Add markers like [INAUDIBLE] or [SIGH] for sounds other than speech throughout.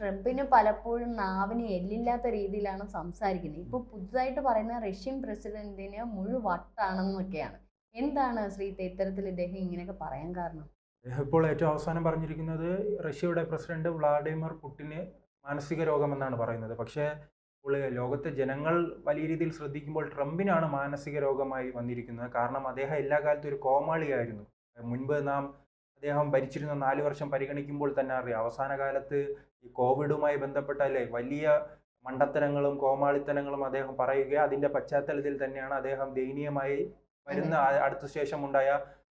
ട്രംപിന് പലപ്പോഴും നാവിന് എല്ലില്ലാത്ത രീതിയിലാണ് സംസാരിക്കുന്നത്. ഇപ്പോൾ പുതുതായിട്ട് പറയുന്ന റഷ്യൻ പ്രസിഡന്റിന് മുഴുവട്ടാണെന്നൊക്കെയാണ് എന്താണ് ശ്രീത്തെ ഇത്തരത്തിൽ ഇദ്ദേഹം ഇങ്ങനെയൊക്കെ പറയാൻ കാരണം? ഇപ്പോൾ ഏറ്റവും അവസാനം പറഞ്ഞിരിക്കുന്നത് റഷ്യയുടെ പ്രസിഡന്റ് വ്ളാഡിമിർ പുടിന് മാനസിക രോഗമെന്നാണ് പറയുന്നത്. പക്ഷേ ഇപ്പോൾ ലോകത്തെ ജനങ്ങൾ വലിയ രീതിയിൽ ശ്രദ്ധിക്കുമ്പോൾ ട്രംപിനാണ് മാനസിക രോഗമായി വന്നിരിക്കുന്നത്. കാരണം അദ്ദേഹം എല്ലാ കാലത്തും ഒരു കോമാളിയായിരുന്നു. മുൻപ് നാം അദ്ദേഹം ഭരിച്ചിരുന്ന നാല് വർഷം പരിഗണിക്കുമ്പോൾ തന്നെ അറിയാം. അവസാന കാലത്ത് ഈ കോവിഡുമായി ബന്ധപ്പെട്ട അല്ലേ വലിയ മണ്ടത്തരങ്ങളും കോമാളിത്തരങ്ങളും അദ്ദേഹം പറയുകയും അതിന്റെ പശ്ചാത്തലത്തിൽ തന്നെയാണ് അദ്ദേഹം ദയനീയമായി വരുന്ന അടുത്ത ശേഷം ഉണ്ടായ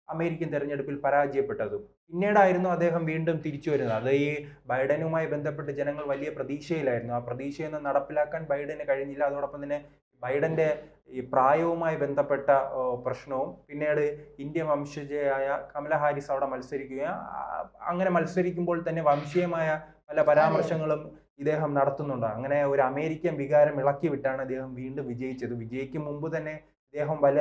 അമേരിക്കൻ തെരഞ്ഞെടുപ്പിൽ പരാജയപ്പെട്ടതും. പിന്നീടായിരുന്നു അദ്ദേഹം വീണ്ടും തിരിച്ചു വരുന്നത്. അത് ഈ ബൈഡനുമായി ബന്ധപ്പെട്ട് ജനങ്ങൾ വലിയ പ്രതീക്ഷയിലായിരുന്നു. ആ പ്രതീക്ഷയൊന്നും നടപ്പിലാക്കാൻ ബൈഡന് കഴിഞ്ഞില്ല. അതോടൊപ്പം തന്നെ ബൈഡന്റെ ഈ പ്രായവുമായി ബന്ധപ്പെട്ട പ്രശ്നവും പിന്നീട് ഇന്ത്യ വംശജയായ കമല ഹാരിസ് അവിടെ മത്സരിക്കുകയും അങ്ങനെ മത്സരിക്കുമ്പോൾ തന്നെ വംശീയമായ പല പരാമർശങ്ങളും ഇദ്ദേഹം നടത്തുന്നുണ്ട്. അങ്ങനെ ഒരു അമേരിക്കൻ വികാരം ഇളക്കി വിട്ടാണ് ഇദ്ദേഹം വീണ്ടും വിജയിച്ചത്. വിജയിക്കും മുമ്പ് തന്നെ ഇദ്ദേഹം വല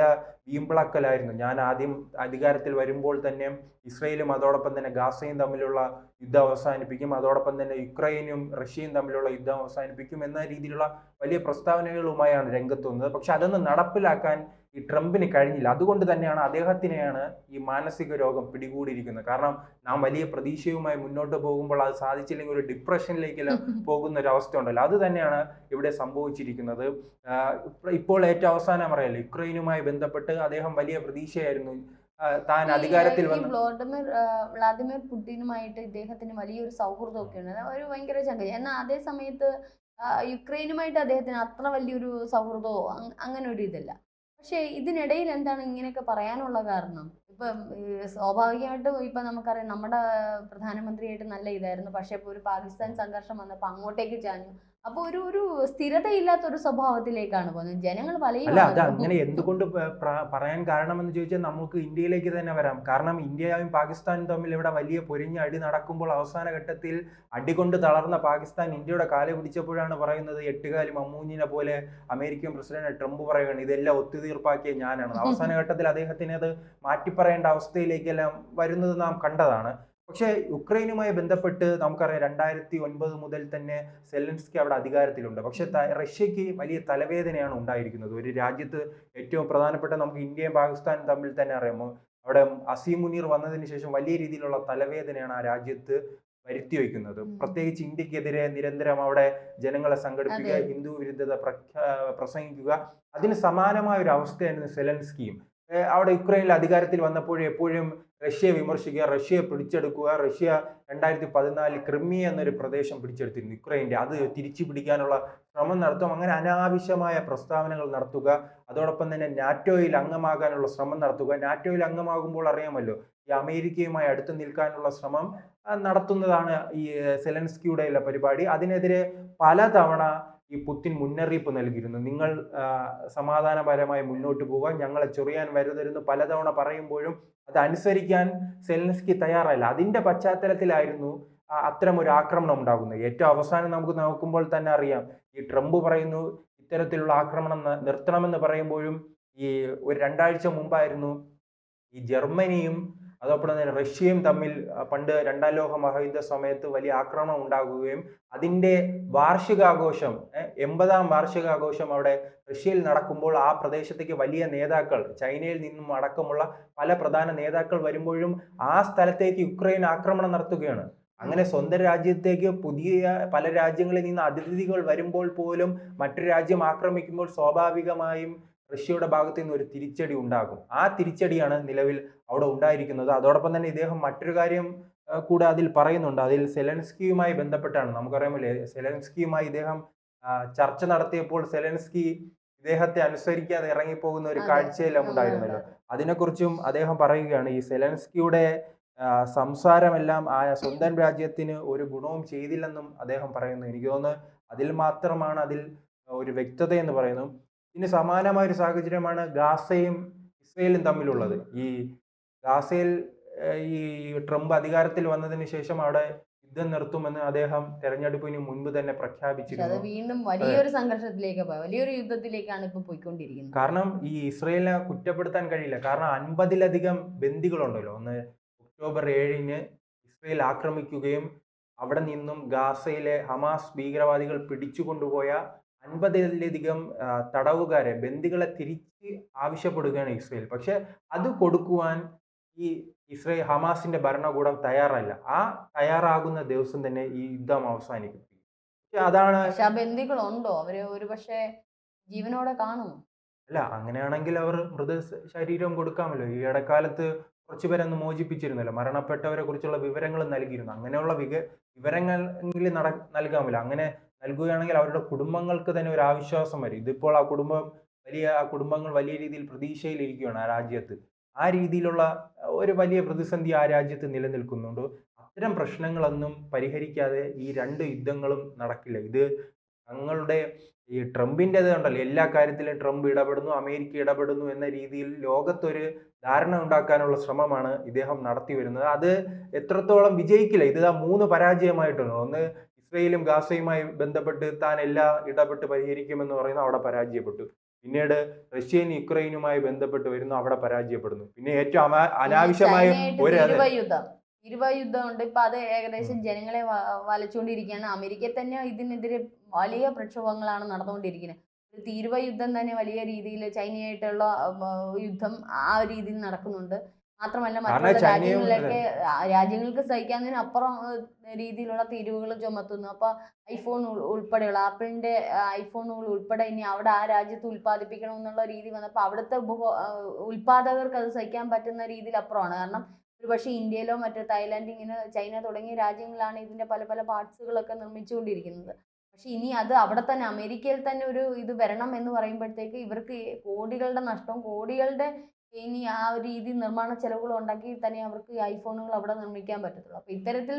വീമ്പിളക്കലായിരുന്നു. ഞാൻ ആദ്യം അധികാരത്തിൽ വരുമ്പോൾ തന്നെ ഇസ്രയേലും അതോടൊപ്പം തന്നെ ഗാസയും തമ്മിലുള്ള യുദ്ധം അവസാനിപ്പിക്കും. അതോടൊപ്പം തന്നെ യുക്രൈനും റഷ്യയും തമ്മിലുള്ള യുദ്ധം അവസാനിപ്പിക്കും എന്ന രീതിയിലുള്ള വലിയ പ്രസ്താവനകളുമായാണ് രംഗത്ത് വന്നത്. പക്ഷെ അതൊന്നും നടപ്പിലാക്കാൻ ഈ ട്രംപിന് കഴിഞ്ഞില്ല. അതുകൊണ്ട് തന്നെയാണ് അദ്ദേഹത്തിനെയാണ് ഈ മാനസിക രോഗം പിടികൂടിയിരിക്കുന്നത്. കാരണം നാം വലിയ പ്രതീക്ഷയുമായി മുന്നോട്ട് പോകുമ്പോൾ അത് സാധിച്ചില്ലെങ്കിൽ ഒരു ഡിപ്രഷനിലേക്കെല്ലാം പോകുന്ന ഒരു അവസ്ഥ ഉണ്ടല്ലോ. അത് തന്നെയാണ് ഇവിടെ സംഭവിച്ചിരിക്കുന്നത്. ഇപ്പോൾ ഏറ്റവും അവസാനം അറിയാലോ യുക്രൈനുമായി ബന്ധപ്പെട്ട് അദ്ദേഹം വലിയ പ്രതീക്ഷയായിരുന്നു. താൻ അധികാരത്തിൽ വന്നു വ്ളാഡിമിർ വ്ളാദിമിർ പുടിനുമായിട്ട് ഇദ്ദേഹത്തിന് വലിയൊരു സൗഹൃദമൊക്കെ ഉണ്ട് ഒരു ഭയങ്കര ചങ്കരി. എന്നാൽ അതേ സമയത്ത് യുക്രൈനുമായിട്ട് അദ്ദേഹത്തിന് അത്ര വലിയൊരു സൗഹൃദമോ അങ്ങനെ ഒരു ഇതില്ല. പക്ഷേ ഇതിനിടയിൽ എന്താണ് ഇങ്ങനെയൊക്കെ പറയാനുള്ള കാരണം? ഇപ്പം സ്വാഭാവികമായിട്ടും ഇപ്പം നമുക്കറിയാം നമ്മുടെ പ്രധാനമന്ത്രിയായിട്ട് നല്ല ഇതായിരുന്നു. പക്ഷേ ഇപ്പോൾ ഒരു പാകിസ്ഥാൻ സംഘർഷം വന്നപ്പോൾ അങ്ങോട്ടേക്ക് ചാഞ്ഞു. അപ്പോൾ ഒരു ഒരു സ്ഥിരതയില്ലാത്ത ഒരു സ്വഭാവത്തിലേക്കാണ് പോകുന്നത്. ജനങ്ങൾ അല്ല അത് അങ്ങനെ എന്തുകൊണ്ട് പറയാൻ കാരണം എന്ന് കാരണമെന്ന് ചോദിച്ചാൽ നമുക്ക് ഇന്ത്യയിലേക്ക് തന്നെ വരാം. കാരണം ഇന്ത്യയും പാകിസ്ഥാനും തമ്മിൽ ഇവിടെ വലിയ പൊരിഞ്ഞ അടി നടക്കുമ്പോൾ അവസാന ഘട്ടത്തിൽ അടികൊണ്ട് തളർന്ന പാകിസ്ഥാൻ ഇന്ത്യയുടെ കാലെ പിടിച്ചപ്പോഴാണ് പറയുന്നത് എട്ടുകാലി മമ്മൂഞ്ഞിനെ പോലെ അമേരിക്കൻ പ്രസിഡന്റ് ട്രംപ് പറയുകയാണ് ഇതെല്ലാം ഒത്തുതീർപ്പാക്കിയ ഞാനാണ്. അവസാന [LAUGHS] ഘട്ടത്തിൽ അദ്ദേഹത്തിന് അത് മാറ്റിപ്പറയേണ്ട അവസ്ഥയിലേക്കെല്ലാം വരുന്നത് നാം കണ്ടതാണ്. പക്ഷേ യുക്രൈനുമായി ബന്ധപ്പെട്ട് നമുക്കറിയാം രണ്ടായിരത്തി ഒൻപത് മുതൽ തന്നെ സെലൻസ്കി അവിടെ അധികാരത്തിലുണ്ട്. പക്ഷെ റഷ്യക്ക് വലിയ തലവേദനയാണ് ഉണ്ടായിരിക്കുന്നത്. ഒരു രാജ്യത്ത് ഏറ്റവും പ്രധാനപ്പെട്ട നമുക്ക് ഇന്ത്യയും പാകിസ്ഥാനും തമ്മിൽ തന്നെ അറിയാമോ അവിടെ അസീം മുനീർ വന്നതിന് ശേഷം വലിയ രീതിയിലുള്ള തലവേദനയാണ് ആ രാജ്യത്ത് വരുത്തി വയ്ക്കുന്നത്. പ്രത്യേകിച്ച് ഇന്ത്യക്കെതിരെ നിരന്തരം അവിടെ ജനങ്ങളെ സംഘടിപ്പിക്കുക ഹിന്ദു വിരുദ്ധത പ്രഖ്യാ പ്രസംഗിക്കുക. അതിന് സമാനമായ ഒരു അവസ്ഥയായിരുന്നു സെലൻസ്കിയും. അവിടെ യുക്രൈനിൽ അധികാരത്തിൽ വന്നപ്പോഴും എപ്പോഴും റഷ്യയെ വിമർശിക്കുക റഷ്യയെ പിടിച്ചെടുക്കുക റഷ്യ രണ്ടായിരത്തി പതിനാലിൽ ക്രിമിയ എന്നൊരു പ്രദേശം പിടിച്ചെടുത്തിരുന്നു യുക്രൈന്റെ അത് തിരിച്ചു പിടിക്കാനുള്ള ശ്രമം നടത്തും അങ്ങനെ അനാവശ്യമായ പ്രസ്താവനകൾ നടത്തുക അതോടൊപ്പം തന്നെ നാറ്റോയിൽ അംഗമാകാനുള്ള ശ്രമം നടത്തുക. നാറ്റോയിൽ അംഗമാകുമ്പോൾ അറിയാമല്ലോ ഈ അമേരിക്കയുമായി അടുത്ത് നിൽക്കാനുള്ള ശ്രമം നടത്തുന്നതാണ് ഈ സെലൻസ്കിയുടെ പരിപാടി. അതിനെതിരെ പലതവണ ഈ പുത്തിൻ മുന്നറിയിപ്പ് നൽകിയിരുന്നു. നിങ്ങൾ സമാധാനപരമായി മുന്നോട്ട് പോകാൻ ഞങ്ങളെ ചൊറിയാൻ വരുതരുന്നു പലതവണ പറയുമ്പോഴും അത് അനുസരിക്കാൻ സെലൻസ്കി തയ്യാറല്ല. അതിന്റെ പശ്ചാത്തലത്തിലായിരുന്നു അത്തരം ഒരു ആക്രമണം ഉണ്ടാകുന്നത്. ഏറ്റവും അവസാനം നമുക്ക് നോക്കുമ്പോൾ തന്നെ അറിയാം. ഈ ട്രംപ് പറയുന്നു ഇത്തരത്തിലുള്ള ആക്രമണം നിർത്തണമെന്ന് പറയുമ്പോഴും ഈ ഒരു രണ്ടാഴ്ച മുമ്പായിരുന്നു ഈ ജർമ്മനിയും അതോടൊപ്പം തന്നെ റഷ്യയും തമ്മിൽ പണ്ട് രണ്ടാം ലോക മഹായുദ്ധ സമയത്ത് വലിയ ആക്രമണം ഉണ്ടാകുകയും അതിന്റെ വാർഷികാഘോഷം എൺപതാം വാർഷികാഘോഷം അവിടെ റഷ്യയിൽ നടക്കുമ്പോൾ ആ പ്രദേശത്തേക്ക് വലിയ നേതാക്കൾ ചൈനയിൽ നിന്നും അടക്കമുള്ള പല പ്രധാന നേതാക്കൾ വരുമ്പോഴും ആ സ്ഥലത്തേക്ക് യുക്രൈൻ ആക്രമണം നടത്തുകയാണ്. അങ്ങനെ സ്വന്തം രാജ്യത്തേക്ക് പുതിയ പല രാജ്യങ്ങളിൽ നിന്ന് അതിഥികൾ വരുമ്പോൾ പോലും മറ്റു രാജ്യം ആക്രമിക്കുമ്പോൾ സ്വാഭാവികമായും റഷ്യയുടെ ഭാഗത്തു നിന്ന് ഒരു തിരിച്ചടി ഉണ്ടാകും. ആ തിരിച്ചടിയാണ് നിലവിൽ അവിടെ ഉണ്ടായിരിക്കുന്നത്. അതോടൊപ്പം തന്നെ ഇദ്ദേഹം മറ്റൊരു കാര്യം കൂടെ അതിൽ പറയുന്നുണ്ട്. അതിൽ സെലൻസ്കിയുമായി ബന്ധപ്പെട്ടാണ്. നമുക്കറിയാമല്ലേ സെലൻസ്കിയുമായി ഇദ്ദേഹം ചർച്ച നടത്തിയപ്പോൾ സെലൻസ്കി ഇദ്ദേഹത്തെ അനുസരിക്കാതെ ഇറങ്ങിപ്പോകുന്ന ഒരു. കാഴ്ചയെല്ലാം ഉണ്ടായിരുന്നല്ലോ അതിനെക്കുറിച്ചും അദ്ദേഹം പറയുകയാണ് ഈ സെലൻസ്കിയുടെ സംസാരമെല്ലാം ആ സ്വന്തം രാജ്യത്തിന് ഒരു ഗുണവും ചെയ്തില്ലെന്നും അദ്ദേഹം പറയുന്നു. എനിക്ക് തോന്നുന്നു അതിൽ മാത്രമാണ് അതിൽ ഒരു വ്യക്തത എന്ന് പറയുന്നു. ഇതിന് സമാനമായ ഒരു സാഹചര്യമാണ് ഗാസയും ഇസ്രയേലും തമ്മിലുള്ളത്. ഈ ഗാസയിൽ ഈ ട്രംപ് അധികാരത്തിൽ വന്നതിന് ശേഷം അവിടെ യുദ്ധം നിർത്തുമെന്ന് അദ്ദേഹം തെരഞ്ഞെടുപ്പിന് മുൻപ് തന്നെ പ്രഖ്യാപിച്ചിരുന്നു. വീണ്ടും വലിയൊരു സംഘർഷത്തിലേക്ക് വലിയൊരു യുദ്ധത്തിലേക്കാണ് ഇപ്പൊ പോയിക്കൊണ്ടിരിക്കുന്നത്. കാരണം ഈ ഇസ്രയേലിനെ കുറ്റപ്പെടുത്താൻ കഴിയില്ല. കാരണം അൻപതിലധികം ബന്ദികളുണ്ടല്ലോ. ഒന്ന് ഒക്ടോബർ ഏഴിന് ഇസ്രയേൽ ആക്രമിക്കുകയും അവിടെ നിന്നും ഗാസയിലെ ഹമാസ് ഭീകരവാദികൾ പിടിച്ചുകൊണ്ടുപോയ അൻപതിലധികം ആ, തടവുകാരെ ബന്ദികളെ തിരിച്ച് ആവശ്യപ്പെടുകയാണ് ഇസ്രയേൽ. പക്ഷെ അത് കൊടുക്കുവാൻ ഈ ഇസ്രയേൽ ഹമാസിന്റെ ഭരണകൂടം തയ്യാറല്ല. ആ തയ്യാറാകുന്ന ദിവസം തന്നെ ഈ യുദ്ധം അവസാനിക്കും. അതാണ് പക്ഷെ ആ ബന്ദികളുണ്ടോ? അവർ ഒരു പക്ഷേ ജീവനോടെ കാണുമോ അല്ല അങ്ങനെയാണെങ്കിൽ അവർ മൃത ശരീരം കൊടുക്കാമല്ലോ. ഈ ഇടക്കാലത്ത് കുറച്ച് പേരെ ഒന്ന് മോചിപ്പിച്ചിരുന്നല്ലോ. മരണപ്പെട്ടവരെ കുറിച്ചുള്ള വിവരങ്ങൾ നൽകിയിരുന്നു. അങ്ങനെയുള്ള വിക വിവരങ്ങൾ എങ്കിലും നട നൽകാമല്ലോ. അങ്ങനെ നൽകുകയാണെങ്കിൽ അവരുടെ കുടുംബങ്ങൾക്ക് തന്നെ ഒരു ആവിശ്വാസം വരും. ഇതിപ്പോൾ ആ കുടുംബം വലിയ ആ കുടുംബങ്ങൾ വലിയ രീതിയിൽ പ്രതീക്ഷയിലിരിക്കുകയാണ് ആ രാജ്യത്ത്. ആ രീതിയിലുള്ള ഒരു വലിയ പ്രതിസന്ധി ആ രാജ്യത്ത് നിലനിൽക്കുന്നുണ്ട്. അത്തരം പ്രശ്നങ്ങളൊന്നും പരിഹരിക്കാതെ ഈ രണ്ട് യുദ്ധങ്ങളും നടക്കില്ല. ഇത് തങ്ങളുടെ ഈ ട്രംപിന്റെത് ഉണ്ടല്ലോ എല്ലാ കാര്യത്തിലും ട്രംപ് ഇടപെടുന്നു അമേരിക്ക ഇടപെടുന്നു എന്ന രീതിയിൽ ലോകത്തൊരു ധാരണ ഉണ്ടാക്കാനുള്ള ശ്രമമാണ് ഇദ്ദേഹം നടത്തി വരുന്നത്. അത് എത്രത്തോളം വിജയിക്കില്ല? ഇത് ആ മൂന്ന് പരാജയമായിട്ടുണ്ട് ഒന്ന് ഇസ്രയേലും ഗാസയുമായി ബന്ധപ്പെട്ട് താൻ എല്ലാ ഇടപെട്ട് പരിഹരിക്കുമെന്ന് പറയുന്നു അവിടെ പരാജയപ്പെട്ടു. പിന്നീട് റഷ്യയും യുക്രൈനുമായി ബന്ധപ്പെട്ട് വരുന്നു അവിടെ പരാജയപ്പെടുന്നു. പിന്നെ ഏറ്റവും അനാവശ്യമായ ഒരു യുദ്ധം യുദ്ധം ഉണ്ട്. ഇപ്പൊ അത് ഏകദേശം ജനങ്ങളെ വലച്ചുകൊണ്ടിരിക്കുകയാണ്. അമേരിക്ക തന്നെ ഇതിനെതിരെ വലിയ പ്രക്ഷോഭങ്ങളാണ് നടന്നുകൊണ്ടിരിക്കുന്നത്. തീരുവ യുദ്ധം തന്നെ വലിയ രീതിയിൽ ചൈനയായിട്ടുള്ള യുദ്ധം ആ രീതിയിൽ നടക്കുന്നുണ്ട്. മാത്രമല്ല മറ്റുള്ള രാജ്യങ്ങളിലൊക്കെ രാജ്യങ്ങൾക്ക് അപ്പുറം രീതിയിലുള്ള തീരുവകൾ ചുമത്തുന്നു. അപ്പൊ ഐഫോൺ ഉൾ- ഉൾപ്പെടെയുള്ള ആപ്പിളിന്റെ ഐഫോണുകൾ ഉൾപ്പെടെ ഇനി അവിടെ ആ രാജ്യത്ത് ഉൽപ്പാദിപ്പിക്കണം എന്നുള്ള രീതി വന്നപ്പോൾ അവിടുത്തെ ഉപഭോ ആ, അത് സഹിക്കാൻ പറ്റുന്ന രീതിയിൽ അപ്പുറമാണ്. കാരണം ഒരുപക്ഷെ ഇന്ത്യയിലോ മറ്റോ തായ്ലാൻഡ് ഇങ്ങനെ ചൈന തുടങ്ങിയ രാജ്യങ്ങളാണ് ഇതിന്റെ പല പല പാർട്സുകളൊക്കെ നിർമ്മിച്ചുകൊണ്ടിരിക്കുന്നത്. പക്ഷെ ഇനി അത് അവിടെ തന്നെ അമേരിക്കയിൽ തന്നെ ഒരു ഇത് വരണം എന്ന് പറയുമ്പോഴത്തേക്ക് ഇവർക്ക് കോടികളുടെ നഷ്ടവും കോടികളുടെ ഇനി ആ ഒരു രീതി നിർമ്മാണ ചെലവുകൾ ഉണ്ടാക്കി തന്നെ അവർക്ക് ഐഫോണുകൾ അവിടെ നിർമ്മിക്കാൻ പറ്റത്തുള്ളൂ. അപ്പൊ ഇത്തരത്തിൽ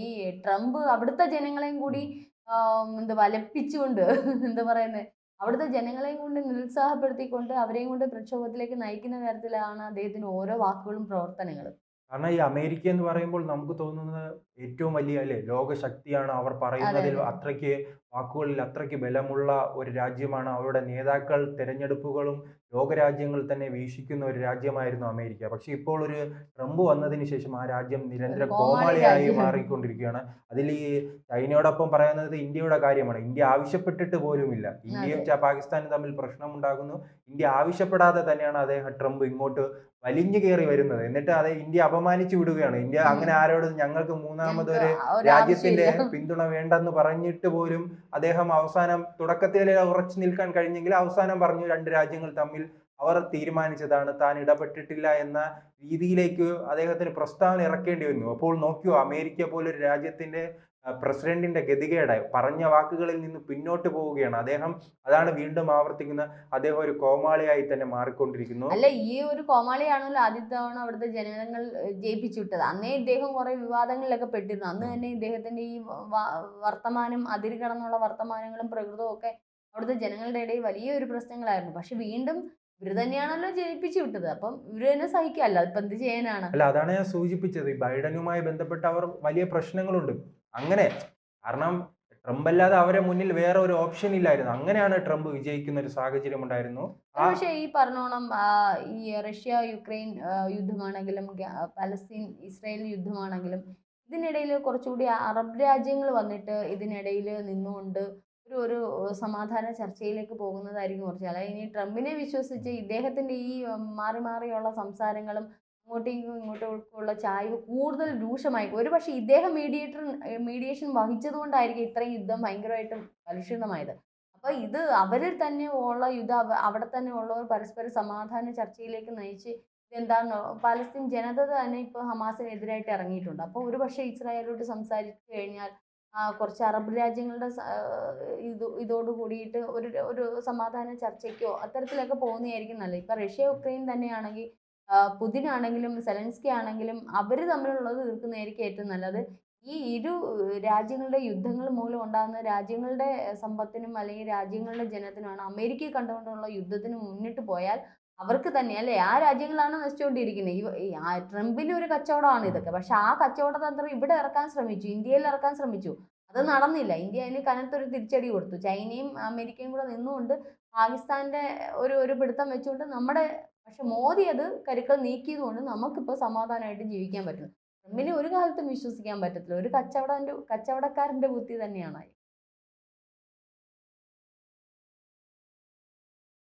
ഈ ട്രംപ് അവിടുത്തെ ജനങ്ങളെയും കൂടി എന്താ വലപ്പിച്ചുകൊണ്ട് [LAUGHS] എന്താ പറയുന്നത് അവിടുത്തെ ജനങ്ങളെയും കൊണ്ട് നിരുത്സാഹപ്പെടുത്തിക്കൊണ്ട് അവരെയും കൊണ്ട് പ്രക്ഷോഭത്തിലേക്ക് നയിക്കുന്ന തരത്തിലാണ് അദ്ദേഹത്തിന് ഓരോ വാക്കുകളും പ്രവർത്തനങ്ങളും. കാരണം ഈ അമേരിക്ക എന്ന് പറയുമ്പോൾ നമുക്ക് തോന്നുന്നത് ഏറ്റവും വലിയ അല്ലേ ലോകശക്തിയാണ് അവർ പറയുന്നതിൽ അത്രയ്ക്ക് വാക്കുകളിൽ അത്രയ്ക്ക് ബലമുള്ള ഒരു രാജ്യമാണ്. അവരുടെ നേതാക്കൾ തെരഞ്ഞെടുപ്പുകളും ലോകരാജ്യങ്ങൾ തന്നെ വീക്ഷിക്കുന്ന ഒരു രാജ്യമായിരുന്നു അമേരിക്ക. പക്ഷെ ഇപ്പോൾ ഒരു ട്രംപ് വന്നതിന് ശേഷം ആ രാജ്യം നിരന്തര കോമാളിയായി മാറിക്കൊണ്ടിരിക്കുകയാണ്. അതിൽ ഈ ചൈനയോടൊപ്പം പറയുന്നത് ഇന്ത്യയുടെ കാര്യമാണ്. ഇന്ത്യ ആവശ്യപ്പെട്ടിട്ട് പോലുമില്ല. ഇന്ത്യയും പാകിസ്ഥാനും തമ്മിൽ പ്രശ്നമുണ്ടാകുന്നു. ഇന്ത്യ ആവശ്യപ്പെടാതെ തന്നെയാണ് അദ്ദേഹം ട്രംപ് ഇങ്ങോട്ട് വലിഞ്ഞു കയറി വരുന്നത്. എന്നിട്ട് അത് ഇന്ത്യ അപമാനിച്ചു വിടുകയാണ്. ഇന്ത്യ അങ്ങനെ ആരോട് ഞങ്ങൾക്ക് മൂന്നാമത് ഒരു രാജ്യത്തിന്റെ പിന്തുണ വേണ്ടെന്ന് പറഞ്ഞിട്ട് പോലും അദ്ദേഹം അവസാനം തുടക്കത്തിൽ ഉറച്ചു നിൽക്കാൻ കഴിഞ്ഞെങ്കിൽ അവസാനം പറഞ്ഞു രണ്ട് രാജ്യങ്ങൾ തമ്മിൽ അവർ തീരുമാനിച്ചതാണ്. താൻ ഇടപെട്ടിട്ടില്ല എന്ന രീതിയിലേക്ക് അദ്ദേഹത്തിന് പ്രസ്താവന ഇറക്കേണ്ടി വന്നു അപ്പോൾ നോക്കിയോ അമേരിക്ക പോലൊരു രാജ്യത്തിന്റെ പ്രസിഡന്റിന്റെ ഗതികേട്. പറഞ്ഞ വാക്കുകളിൽ നിന്ന് പിന്നോട്ട് പോവുകയാണ്. അദ്ദേഹം അതാണ് വീണ്ടും ആവർത്തിക്കുന്ന അദ്ദേഹം ഒരു കോമാളിയായി തന്നെ മാറിക്കൊണ്ടിരിക്കുന്നു. അല്ല ഈ ഒരു കോമാളിയാണല്ലോ ആദ്യത്തെ തവണ അവിടുത്തെ ജനങ്ങൾ ജയിപ്പിച്ചുവിട്ടത്. ജയിപ്പിച്ചു വിട്ടത് അന്നേ ഇദ്ദേഹം കുറെ വിവാദങ്ങളിലൊക്കെ പെട്ടിരുന്നു. അന്ന് തന്നെ ഇദ്ദേഹത്തിന്റെ ഈ വർത്തമാനം അതിര് കടന്നുള്ള വർത്തമാനങ്ങളും പ്രകൃതവും ഒക്കെ അവിടുത്തെ ജനങ്ങളുടെ ഇടയിൽ വലിയൊരു പ്രശ്നങ്ങളായിരുന്നു. പക്ഷെ വീണ്ടും ഇവർ തന്നെയാണല്ലോ ജയിപ്പിച്ചു വിട്ടത്. അപ്പം ഇവർ തന്നെ സഹിക്കല്ല ഇപ്പൊ എന്ത് ചെയ്യാനാണ്? അല്ല അതാണ് ഞാൻ സൂചിപ്പിച്ചത്. ബൈഡനുമായി ബന്ധപ്പെട്ട് അവർ വലിയ പ്രശ്നങ്ങളുണ്ട്. അങ്ങനെ കാരണം ട്രംപ് അല്ലാതെ അവരെ മുന്നിൽ വേറെ ഒരു ഓപ്ഷൻ ഇല്ലായിരുന്നു. അങ്ങനെയാണ് ട്രംപ് വിജയിക്കുന്ന ഒരു സാഹചര്യം ഉണ്ടായിരുന്നു. പക്ഷേ ഈ പറഞ്ഞോണം ഈ റഷ്യ യുക്രൈൻ യുദ്ധമാണെങ്കിലും പലസ്തീൻ ഇസ്രായേൽ യുദ്ധമാണെങ്കിലും ഇതിനിടയിൽ കുറച്ചുകൂടി അറബ് രാജ്യങ്ങൾ വന്നിട്ട് ഇതിനിടയിൽ നിന്നുകൊണ്ട് ഒരു ഒരു സമാധാന ചർച്ചയിലേക്ക് പോകുന്നതായിരിക്കും കുറച്ച് അതായത് ഇനി ട്രംപിനെ വിശ്വസിച്ച് ഇദ്ദേഹത്തിന്റെ ഈ മാറി മാറിയുള്ള സംസാരങ്ങളും അങ്ങോട്ടേക്കും ഇങ്ങോട്ടേക്കും ഉള്ള ചായ്വ് കൂടുതൽ രൂക്ഷമായി ഒരു പക്ഷേ ഇദ്ദേഹം മീഡിയേറ്റർ മീഡിയേഷൻ വഹിച്ചതുകൊണ്ടായിരിക്കും ഇത്രയും യുദ്ധം ഭയങ്കരമായിട്ടും കലുഷിതമായത് അപ്പോൾ ഇത് അവരിൽ തന്നെ ഉള്ള യുദ്ധം അവ- അവിടെ തന്നെ ഉള്ളവർ പരസ്പര സമാധാന ചർച്ചയിലേക്ക് നയിച്ച് ഇതെന്താണ് പലസ്തീൻ ജനത തന്നെ ഇപ്പോൾ ഹമാസിനെതിരായിട്ട് ഇറങ്ങിയിട്ടുണ്ട്. അപ്പോൾ ഒരു പക്ഷേ ഇസ്രായേലോട്ട് സംസാരിച്ചു കഴിഞ്ഞാൽ കുറച്ച് അറബ് രാജ്യങ്ങളുടെ ഇത് ഇതോട് കൂടിയിട്ട് ഒരു ഒരു സമാധാന ചർച്ചയ്ക്കോ അത്തരത്തിലൊക്കെ പോകുന്നതായിരിക്കും നല്ലത്. ഇപ്പം റഷ്യ യുക്രൈൻ തന്നെയാണെങ്കിൽ പുതിൻ ആണെങ്കിലും സെലൻസ്കി ആണെങ്കിലും അവർ തമ്മിലുള്ളത് തീർക്കുന്നതായിരിക്കും ഏറ്റവും നല്ലത്. ഈ ഇരു രാജ്യങ്ങളുടെ യുദ്ധങ്ങൾ മൂലം ഉണ്ടാകുന്ന രാജ്യങ്ങളുടെ സമ്പത്തിനും അല്ലെങ്കിൽ രാജ്യങ്ങളുടെ ജനത്തിനുമാണ് അമേരിക്കയെ കണ്ടുകൊണ്ടുള്ള യുദ്ധത്തിന് മുന്നിട്ട് പോയാൽ അവർക്ക് തന്നെ അല്ലേ? ആ രാജ്യങ്ങളാണ് നശിച്ചുകൊണ്ടിരിക്കുന്നത്. ഈ ആ ട്രംപിന്റെ ഒരു കച്ചവടമാണ് ഇതൊക്കെ. പക്ഷെ ആ കച്ചവട തന്ത്രം ഇവിടെ ഇറക്കാൻ ശ്രമിച്ചു. ഇന്ത്യയിൽ ഇറക്കാൻ ശ്രമിച്ചു. അത് നടന്നില്ല. ഇന്ത്യ അതിന് കനത്തൊരു തിരിച്ചടി കൊടുത്തു. ചൈനയും അമേരിക്കയും കൂടെ നിന്നുകൊണ്ട് പാകിസ്ഥാന്റെ ഒരു ഒരു പിടുത്തം വെച്ചുകൊണ്ട് നമ്മുടെ പക്ഷെ മോദി അത് കരുക്കൾ നീക്കിയതുകൊണ്ട് നമുക്കിപ്പോൾ സമാധാനമായിട്ട് ജീവിക്കാൻ പറ്റുന്നു. ട്രംപിനെ ഒരു കാലത്തും വിശ്വസിക്കാൻ പറ്റത്തില്ല. ഒരു കച്ചവട കച്ചവടക്കാരന്റെ ബുദ്ധി തന്നെയാണ്